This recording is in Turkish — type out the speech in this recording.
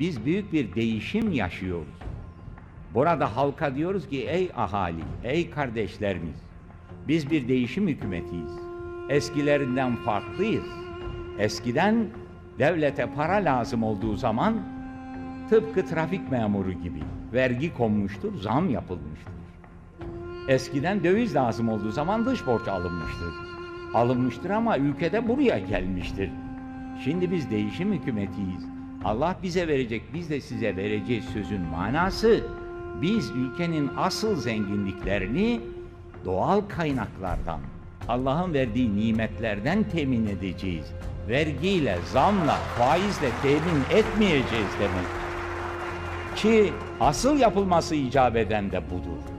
Biz büyük bir değişim yaşıyoruz. Burada halka diyoruz ki ey ahali, ey kardeşlerimiz, biz bir değişim hükümetiyiz. Eskilerinden farklıyız. Eskiden devlete para lazım olduğu zaman tıpkı trafik memuru gibi vergi konmuştur, zam yapılmıştır. Eskiden döviz lazım olduğu zaman dış borç alınmıştır. Alınmıştır ama ülkede buraya gelmiştir. Şimdi biz değişim hükümetiyiz. Allah bize verecek, biz de size vereceğiz sözün manası. Biz ülkenin asıl zenginliklerini doğal kaynaklardan, Allah'ın verdiği nimetlerden temin edeceğiz. Vergiyle, zamla, faizle temin etmeyeceğiz demek. Ki asıl yapılması icap eden de budur.